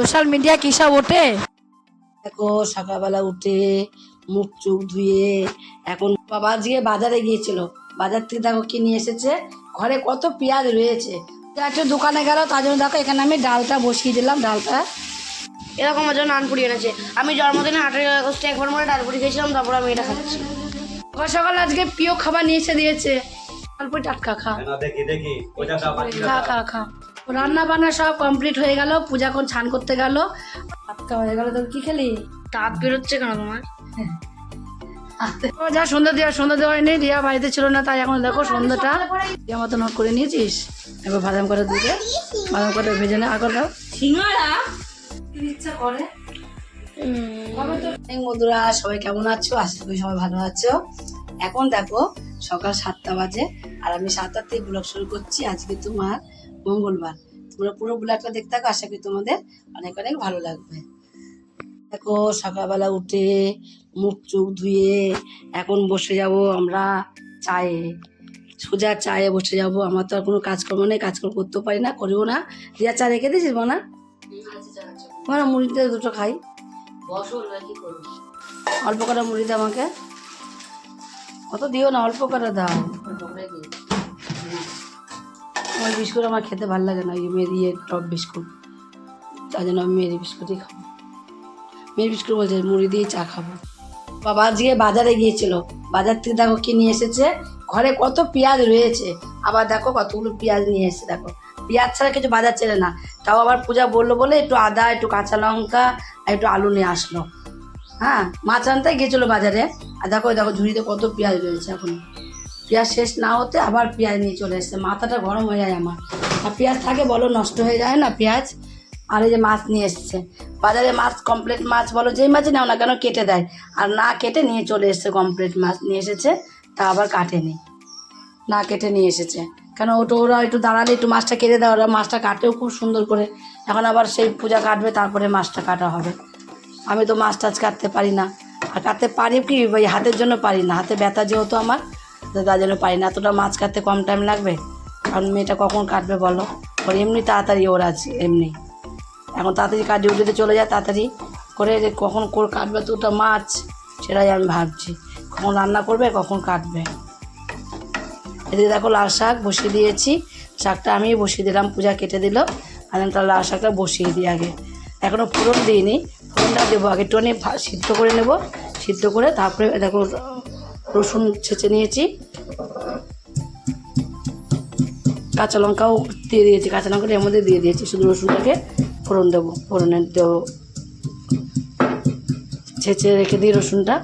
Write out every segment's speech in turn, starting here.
Social media কি সব ওঠে? দেখো সকালবেলা উঠে মুখ চোখ ধুয়ে এখন বাবা আজকে বাজারে গিয়েছিল। বাজার থেকে দেখো কি নিয়ে এসেছে? ঘরে কত পেঁয়াজ রয়েছে। একটু দোকানে গেল তার জন্য দেখো এখানে আমি ডালটা বসিয়ে দিলাম ডালটা। এরকম আমার জন্য নানপুরি এনেছে। আমি জন্মদিনে আঠেরোই আগস্টে একবার মনে ডালপুরি খেয়েছিলাম তারপর আমি এটা খাচ্ছি। সকাল সকাল আজকে প্রিয় খাবার নিয়ে এসে দিয়েছে। অল্প টাটকা খা। দেখি দেখি। খা খা খা। রান্না বান্না সব কমপ্লিট হয়ে গেল পূজা কোন ছান করতে গেল। টাটকা হয়ে গেল তোর কি খেলি? দাঁত বেরোচ্ছে কেন তোমার? ও যা সন্ধ্যা দেওয়া সন্ধ্যা দেওয়া হয়নি রিয়া বাড়িতে ছিল না তাই এখন দেখো সন্ধ্যাটা। রিয়া মতো নোট করে নিয়েছিস? এবার বাদাম করে দিতে বাদাম করে ভেজে নে আগর দাও। সিঙ্গারা? ইচ্ছা করে? বন্ধুরা সবাই কেমন আছো? আশা করি সবাই ভালো আছো। এখন দেখো সকাল সাতটা বাজে আর আমি সাতটার থেকে ব্লগ শুরু করছি। আজকে তোমার মঙ্গলবার। তোমরা পুরো ব্লগটা দেখতে থাকো আশা করি তোমাদের অনেক অনেক ভালো লাগবে। দেখো সকালবেলা উঠে মুখ চোখ ধুয়ে এখন বসে যাব আমরা চায়ে। সোজা চায়ে বসে যাব। আমার তো আর কোনো কাজকর্ম নেই কাজকর্ম করতেও পারি না করিও না। রিয়া চা রেখে দিয়েছিস মনা মানে মুড়িতে দুটো খাই। অল্প করে মুড়ি দাও আমাকে। অত দিও না অল্প করে দাও। আমার বিস্কুট আমার খেতে ভালো লাগে না মেরি ইয়ে টপ বিস্কুট। তার জন্য আমি মেরি বিস্কুটই খাব। মেরি বিস্কুট বলছে, মুড়ি দিয়ে চা খাব। বাবা আজকে বাজারে গিয়েছিল। বাজার থেকে দেখো কি নিয়ে এসেছে? ঘরে কত পেঁয়াজ রয়েছে। আবার দেখো কতগুলো পেঁয়াজ নিয়ে এসেছে, দেখো। পেঁয়াজ ছাড়া কিছু বাজার চেলে না। তাও আবার পূজা বলল বলে একটু আদা, একটু কাঁচা লঙ্কা আর একটু আলু নিয়ে আসলো। হ্যাঁ মাছ আনতে গিয়েছিল বাজারে। আর দেখো দেখো ঝুড়িতে কত পেঁয়াজ রয়েছে এখন। পেঁয়াজ শেষ না হতে আবার পেঁয়াজ নিয়ে চলে এসছে। মাথাটা গরম হয়ে যায় আমার। আর পেঁয়াজ থাকে বলো, নষ্ট হয়ে যায়, না পেঁয়াজ? আর এই যে মাছ নিয়ে এসছে। বাজারে মাছ কমপ্লিট মাছ বলো, যেই মাছই নাও না কেন কেটে দেয়। আর না কেটে নিয়ে চলে এসছে কমপ্লিট মাছ। নিয়ে এসেছে, তা আবার কাটেনি। না কেটে নিয়ে এসেছে। কেন ওটা ওরা একটু দাঁড়ালে একটু মাছটা কেটে দেয়, ওরা মাছটা কাটেও খুব সুন্দর করে। এখন আবার সেই পূজা কাটবে, তারপরে মাছটা কাটা হবে। আমি তো মাছ টাছ কাটতে পারি না। আর কাটতে পারি কি? ওই হাতের জন্য পারি না। হাতে ব্যথা যেহেতু আমার তো তার জন্য পারি না। এতটা মাছ কাটতে কম টাইম লাগবে? কারণ মেয়েটা কখন কাটবে বলো? ওর এমনি তাড়াতাড়ি ওর আছে এমনি। এখন তাড়াতাড়ি কাজ ডিউটিতে চলে যায় তাড়াতাড়ি করে যে কখন কোর কাটবে তো ওটা মাছ, সেটাই আমি ভাবছি। কখন রান্না করবে, কখন কাটবে। এদিকে দেখো লাল শাক বসিয়ে দিয়েছি। শাকটা আমি বসিয়ে দিলাম, পূজা কেটে দিল। আর তাহলে লাল শাকটা বসিয়ে দিই আগে। এখনও ফোড়ন দিইনি, ফোড়নটা দেবো আগে। একটু সিদ্ধ করে নেব, সিদ্ধ করে তারপরে দেখো রসুন ছেঁচে নিয়েছি। কাঁচা লঙ্কাও দিয়ে দিয়েছি, কাঁচা লঙ্কাটা এর মধ্যে দিয়ে দিয়েছি, শুধু রসুনটাকে ফোড়ন দেবো ফোড়নের দেবো। ছেঁচে রেখে দিই রসুনটা।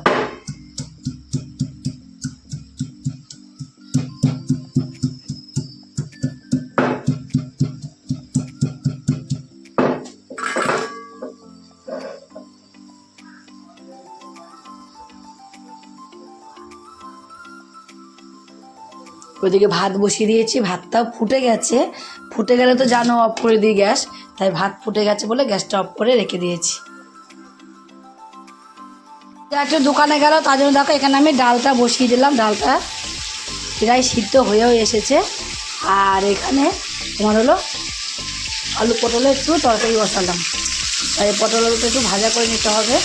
ওইদিকে ভাত বসিয়ে দিয়েছি, ভাতটাও ফুটে গেছে। ফুটে গেলে তো জানো অফ করে দিই গ্যাস, তাই ভাত ফুটে গেছে বলে গ্যাসটা অফ করে রেখে দিয়েছি। একটু দোকানে গেল, তার জন্য দেখো এখানে আমি ডালটা বসিয়ে দিলাম, ডালটা প্রায় সিদ্ধ হয়েও এসেছে। আর এখানে তোমার হলো আলু পটলের একটু তরকারি বসালাম। তাই পটল আলুটা একটু ভাজা করে নিতে হবে।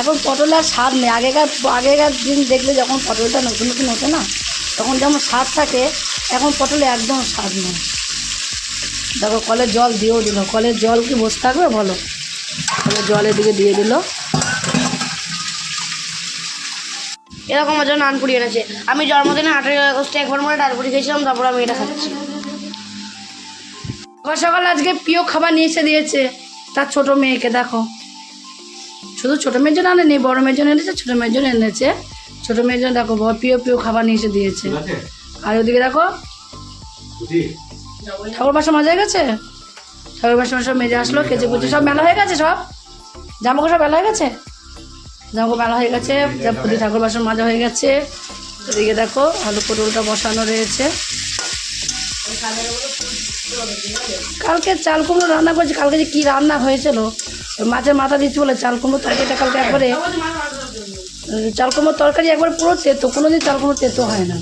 এখন পটল আর স্বাদ নেই। আগেকার আগেকার দিন দেখলে যখন পটলটা নতুন নতুন হতো না, তখন যেমন স্বাদ থাকে, এখন পটলে একদম স্বাদ নেই। দেখো, কলের জল দিয়েও দিল। কলের জল কি বসে থাকবে বলো? কলের জলের দিকে দিয়ে দিল। এরকম আমার জন্য নানপুরি এনেছে। আমি জন্মদিনে আঠেরোই আগস্টে একবার মনে ডালপুরি খেয়েছিলাম, তারপর আমি এটা খাচ্ছি। সকাল সকাল আজকে প্রিয় খাবার নিয়ে এসে দিয়েছে, তার ছোট মেয়েকে, দেখো। শুধু ছোট মেয়ের জন্য আনেনি বড় মেয়ের জন্য এনেছে ছোট মেয়ের জন্য এনেছে। ছোট মেয়ের জন্য দেখো বড় প্রিয় প্রিয় খাবার নিয়ে এসে দিয়েছে। আর ওদিকে দেখো ঠাকুর বাসা মজা হয়ে গেছে? ঠাকুর বাসা সব মেজে আসলো কেচে কুচে সব মেলা হয়ে গেছে সব? জামাকো সব মেলা হয়ে গেছে? জামাকো মেলা হয়ে গেছে। ঠাকুর বাসন মাজা হয়ে গেছে। এদিকে দেখো আলু পটলটা বসানো রয়েছে। কালকে চাল কুমড়ো রান্না করেছি কালকে যে কী রান্না হয়েছিল মাছের মাথা দিচ্ছি বলে চাল কুমড়ো তরকারিটা কালকে একবারে চাল কুমড়োর তরকারি একবার পুরো তেতো কোনো দিন চাল কুমড়ো তেতো হয় না।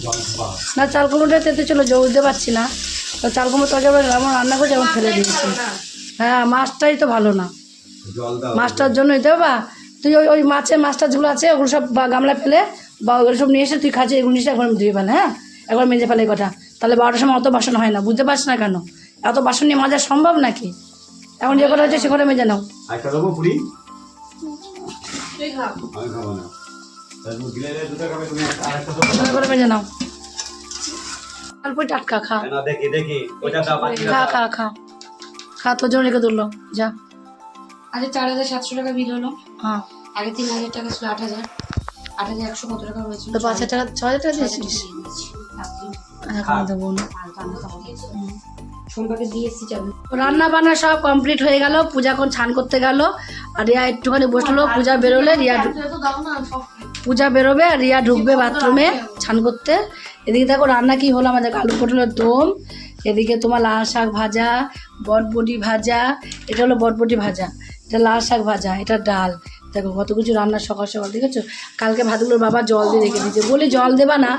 না চাল কুমড়োটা তেতো ছিল দিতে পারছি না। তো চাল কুমড়োর তরকারি আমার রান্না করছি এখন ফেলে দিয়েছি। হ্যাঁ মাছটাই তো ভালো না। মাছটার জন্যই তো বাবা তুই ওই ওই মাছের মাছটা যেগুলো আছে ওগুলো সব বা গামলা ফেলে বা ওগুলো সব নিয়ে এসে তুই খাচ্ছিস এগুলো নিয়ে এসে একবার ধুয়ে ফেলে হ্যাঁ? একবার মেজে ফেলে কথা তাহলে বারোটার সময় অত বাসন হয় না বুঝতে পারছিস না কেন? এত বাসন নিয়ে মাজা সম্ভব নাকি? এখন যে কথা হচ্ছে সে কথা মেজে নাও। একটা দেবো পুরি? মেজে নাও। অল্প টাটকা খা। না দেখি দেখি। ওটা খা খা খা। খা তোর জন্য রেখে তুললো। যা। আচ্ছা চার হাজার সাতশো টাকা বিল হলো। হ্যাঁ। আগে তিন হাজার টাকা ছিল আট হাজার। আট হাজার একশো কত টাকা হয়েছিল? তো পাঁচ হাজার টাকা ছ হাজার টাকা দিয়েছিস? এখন দেবো না। সোমবারকে দিয়ে এসছি রান্না বান্না সব কমপ্লিট হয়ে গেল পূজা কোন ছান করতে গেল। আর রিয়া একটুখানি বসল পূজা বেরোলে রিয়া পূজা বেরোবে আর রিয়া ঢুকবে বাথরুমে ছান করতে। এদিকে দেখো রান্না কি হলো আমাদের আলু পটলের দম। এদিকে তোমার লাল শাক ভাজা বটবটি ভাজা এটা হলো বটবটি ভাজা এটা লাল শাক ভাজা এটা ডাল। দেখো কত কিছু রান্না সকাল সকাল দেখেছ? কালকে ভাতগুলোর বাবা জল দিয়ে রেখে দিয়েছে। বলি জল দেবা না।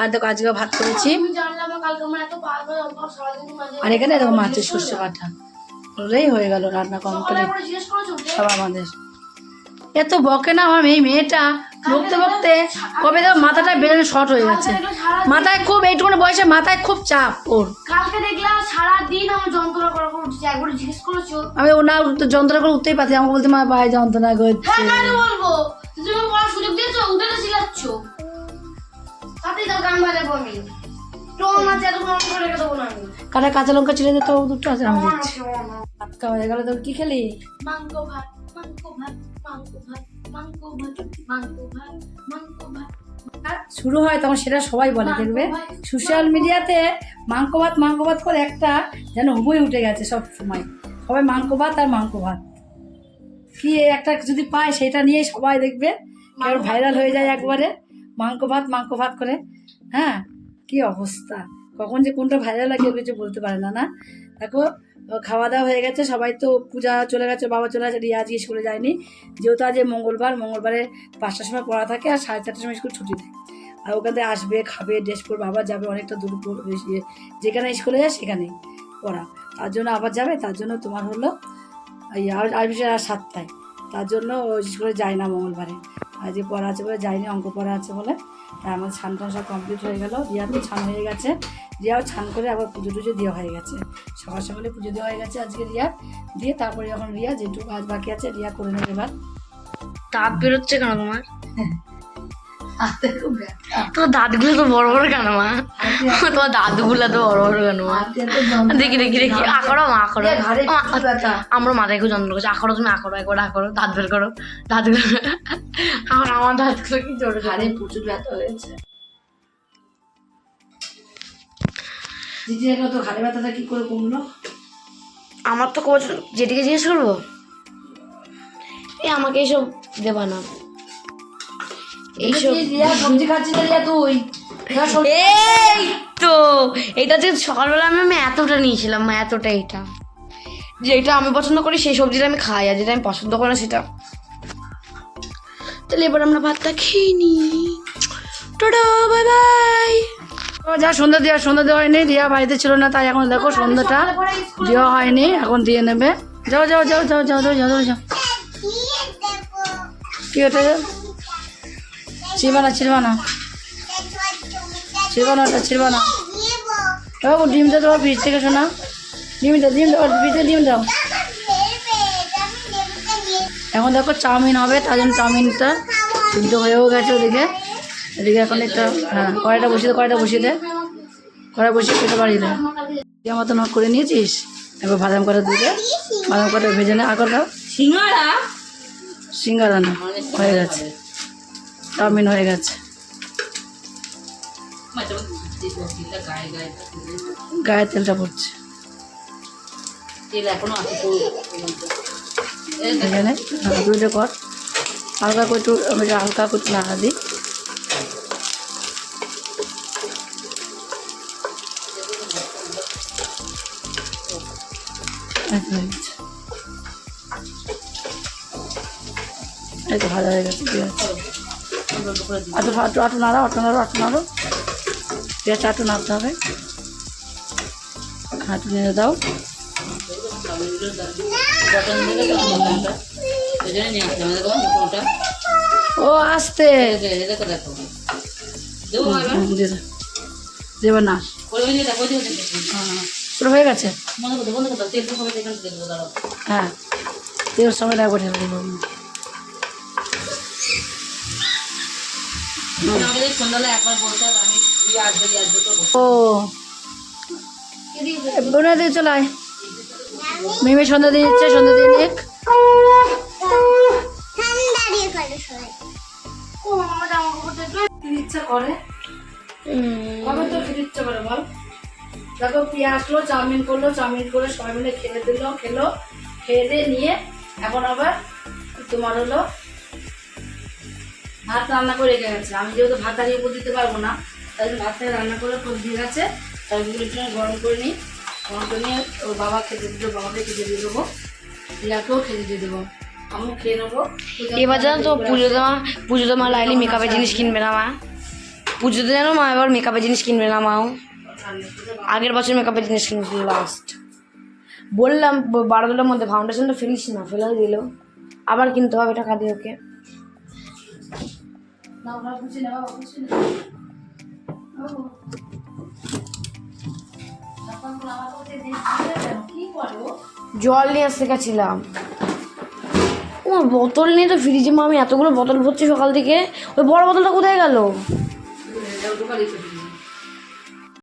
আর দেখো আজকে ভাত করেছি। আর এখানে দেখো মাছের সর্ষে কাঠা হলেই হয়ে গেল রান্না কমপ্লিট সব আমাদের। এত বকে না আমার এই মেয়েটা। বকতে বকতে কবে দেখো মাথাটা বেরোনো শর্ট হয়ে গেছে মাথায় খুব এইটুকুনি বয়সে মাথায় খুব চাপ ওর। কালকে দেখলাম সারাদিন আমার যন্ত্রণা করা উঠেছে। একবার জিজ্ঞেস করেছ? আমি ও না যন্ত্রণা করে উঠতেই পারছি আমাকে বলতে মা ভাই যন্ত্রণা করছে। হ্যাঁ তাই বলব? তুমি বলার সুযোগ দিয়েছ? উঠে তো চিল্লাচ্ছ? তাতেই তো গান বাজাবো আমি আমি। কাটা কাঁচা লঙ্কা ছিঁড়ে দিতে দুটো আছে আমি আমার দিচ্ছি আছে, আমার আছে। ভাত খাওয়া হয়ে গেল তো কি খেলি? মাংস ভাত মাংস ভাত মাংস ভাত। আর শুরু হয় তখন সেটা সবাই বলে দেখবে সোশ্যাল মিডিয়াতে মাংক ভাত মাংস ভাত করে একটা যেন হুবই উঠে গেছে সব সময়। সবাই মাংস ভাত আর মাংস ভাত কি একটা যদি পায় সেটা নিয়েই সবাই দেখবে এবার ভাইরাল হয়ে যায় একবারে। মাংস ভাত মাংস ভাত করে। হ্যাঁ কি অবস্থা। কখন যে কোনটা ভাইরাল লাগে কিছু বলতে পারে না না? দেখো খাওয়া দাওয়া হয়ে গেছে, সবাই তো পূজা চলে গেছে, বাবা চলে গেছে, রিয়া আজকে স্কুলে যায়নি। যেহেতু আজ মঙ্গলবার, মঙ্গলবারে পাঁচটার সময় পড়া থাকে আর সাড়ে চারটার সময় স্কুল ছুটি দেয় আর ওখান থেকে আসবে, খাবে ড্রেস পর আবার যাবে অনেকটা দূর যেখানে স্কুলে যায় সেখানে পড়া। তার জন্য আবার যাবে, তার জন্য তোমার হলো আর আসবে আর সাতটায়। তার জন্য বিশেষ করে যায় না মঙ্গলবারে। আজ পড়া আছে বলে যায়নি অঙ্ক পড়া আছে বলে। তাই আমার ছান টান সব কমপ্লিট হয়ে গেলো। রিয়া তো ছান হয়ে গেছে। রিয়াও ছান করে আবার পুজো টুজো দেওয়া হয়ে গেছে। সকাল সকালে পুজো দেওয়া হয়ে গেছে আজকে রিয়া দিয়ে তারপরে এখন রিয়া যেটুকু কাজ বাকি আছে রিয়া করে নেবে এবার। তাপ বেরোচ্ছে কেন তোমার? তোমার দাঁতগুলো তো বড় বড় কেন মা? তোমার দাঁতগুলো তো বড় বড় কেন মা। দেখি দেখি দেখি। আঁকড়ো মা আঁকড়ো। আমরা মাথায় খুব যন্ত্র করছি। আঁকড়ো তুমি আঁকড়ো একবার আঁকড়ো দাঁত বের করো দাঁতগুলো আমার আমার দাঁতগুলো কি ছোট ঘাড়ে প্রচুর ব্যথা হয়েছে। দিদি তো ঘাড়ে ব্যথাটা কি করে কমলো? আমার তো কোচ যেটিকে জিজ্ঞেস করব এ আমাকে এইসব দেবা না। এই তো এটা যে সকালবেলা আমি এতটা নিয়েছিলাম এতটা এটা যেটা আমি পছন্দ করি সেই সবজিটা আমি খাই আর যেটা আমি পছন্দ করি না সেটা। তাহলে এবার আমরা ভাতটা খেয়ে নিই। Tata bye bye. ও যা সন্ধ্যা দেওয়া সন্ধ্যা দেওয়া হয়নি রিয়া বাড়িতে ছিল না তাই এখন দেখো সন্ধ্যাটা দেওয়া হয়নি এখন দিয়ে নেবে। যাও যাও যাও যাও যাও যাও যাও যাও যাও। কি ওটা ছিড়বা না ছিড়বা না ছিড়বা না ওটা ছিড়বা না ও ডিমটা দাও ফ্রিজ থেকে শোনা ডিম দাও ডিম দাও ফ্রিজে ডিম দাও। এখন দেখো চাউমিন হবে তার জন্য চাউমিনটা সিদ্ধ হয়েও গেছে ওদিকে। এদিকে এখন একটা হ্যাঁ কড়াইটা বসিয়ে দে কড়াইটা বসিয়ে দে। কড়াই বসিয়ে কেটে বাড়িয়ে দে। দিয়ে মতন করে নিয়েছিস? এবার বাদাম কটা দিয়ে বাদাম কটা ভেজে নে। আগরটা সিঙ্গারা? সিঙ্গারা না হয়ে গেছে। চাউমিন হয়ে গেছে। গায়ে তেলটা পড়ছে। এখানে দুধে কর হালকা করে একটু, আমি হালকা করে নাড়া দিই। এই তো ভালো হয়ে গেছে, পেঁয়াজ। আটু আটু আটু নাড়ো আটু নাড়ো আটু নাড়ো পেঁয়াজটা আটু নাড়তে হবে। আটু নেড়ে দাও। ও, আস্তে। দিয়ে না। পুরো হয়ে গেছে? হ্যাঁ। তেল সময় লাগবে ঢেলে দেবো ও। বোনা দিয়ে চলে আয়। মিমি সন্ধ্যা দিয়ে দিচ্ছে সন্ধ্যা দিয়ে নিক। ইচ্ছা করে কবে তো খেতে ইচ্ছা করে বল? দেখো প্রিয়া আসলো চাউমিন করল চাউমিন করে সবাই মিলে খেলে দিল খেলো খেয়ে দিয়ে নিয়ে এখন আবার তোমার হলো ভাত রান্না করে রেখে গেছে। আমি যেহেতু ভাত হারিয়ে উপর দিতে পারব না, তাই জন্য ভাতটা রান্না করে করে দিয়ে গেছে। চাউমিনগুলো একটু গরম করে নিই। গরম করে নিয়ে ওর বাবা খেতে দিল বাবাকে খেতে দিয়ে দেবো। প্রিয়াকেও খেতে দিয়ে দেবো। খেয়ে নেব। এবার জানো তো, পুজোতে মা পুজোতে মা লাইলি মেকআপের জিনিস কিনবে না মা? পুজোতে জানো মা, এবার মেকআপের জিনিস কিনবে না মাও? আগের বছর মেকআপের জিনিস কিনেছিল লাস্ট বললাম, বারো মধ্যে ফাউন্ডেশনটা ফেলিস না, ফেলে দিল। আবার কিনতে হবে টাকা দিয়ে ওকে। না ওরা বুঝি না বাবা বুঝি না। আমার? জল নিয়ে আসতে গেছিলাম। ও বোতল নিয়ে তো ফ্রিজে মা আমি এতগুলো বোতল ভরছি সকাল থেকে। ওই বড় বোতলটা কোথায় গেল।